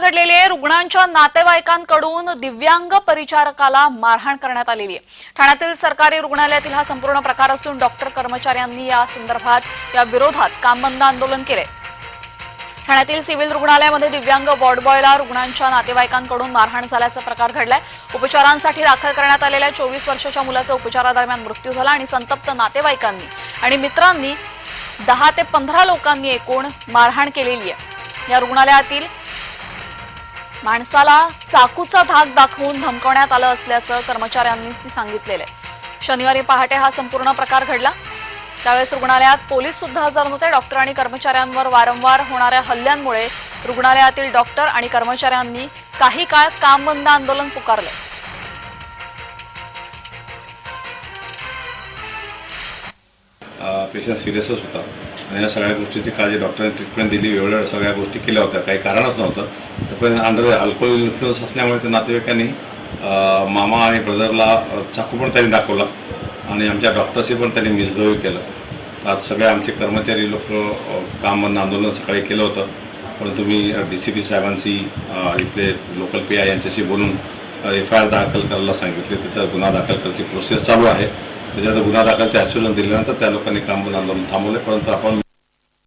घडलेली आहे. रुग्णांच्या नातेवाईकांकडून दिव्यांग परिचारकाला मारहाण करण्यात आलेली आहे. ठाण्यातील सरकारी रुग्णालयातील हा संपूर्ण प्रकार असून डॉक्टर कर्मचाऱ्यांनी या संदर्भात या विरोधात काम बंद आंदोलन केले ठाण्यातील सिव्हिल रुग्णालयामध्ये दिव्यांग वॉर्डबॉयला रुग्णांच्या नातेवाईकांकडून मारहाण झाल्याचा प्रकार घडलाय. उपचारांसाठी दाखल करण्यात आलेल्या चोवीस वर्षाच्या मुलाचा उपचारादरम्यान मृत्यू झाला आणि संतप्त नातेवाईकांनी आणि मित्रांनी दहा ते पंधरा लोकांनी एकूण मारहाण केलेली आहे. या रुग्णालयातील माणसाला चाकूचा धाक दाखवून धमकवण्यात आलं असल्याचं कर्मचाऱ्यांनी सांगितलेलं आहे. शनिवारी पहाटे हा संपूर्ण प्रकार घडला. त्यावेळेस रुग्णालयात पोलीस सुद्धा हजर नव्हते. डॉक्टर आणि कर्मचाऱ्यांवर वारंवार होणाऱ्या हल्ल्यांमुळे रुग्णालयातील डॉक्टर आणि कर्मचाऱ्यांनी काही काळ काम बंद आंदोलन पुकारले. पेशंट सिरियसच होता. आणि या सगळ्या गोष्टीची काळजी डॉक्टरांनी ट्रीटमेंट दिली. वेळेवर सगळ्या गोष्टी केल्या होत्या. काही कारणच नव्हतं. पण अंडर अल्कोहोल इन्फ्लुअन्स असल्यामुळे त्या नातेवाईकांनी मामा आणि ब्रदरला चाकू पण त्यांनी दाखवला. आणि आमच्या डॉक्टर्सही पण त्यांनी मिसबिहेव केलं. आज सगळे आमचे कर्मचारी लोक कामबंद आंदोलन सकाळी केलं होतं. परंतु मी डी सी पी साहेबांशी इथले लोकल पी आय यांच्याशी बोलून एफ आय आर दाखल करायला सांगितले. तिथं गुन्हा दाखल करायची प्रोसेस चालू आहे. त्याच्यात गुन्हा दाखलचे ॲश्युरन दिल्यानंतर त्या लोकांनी काम आंदोलन थांबवले परंतु आपण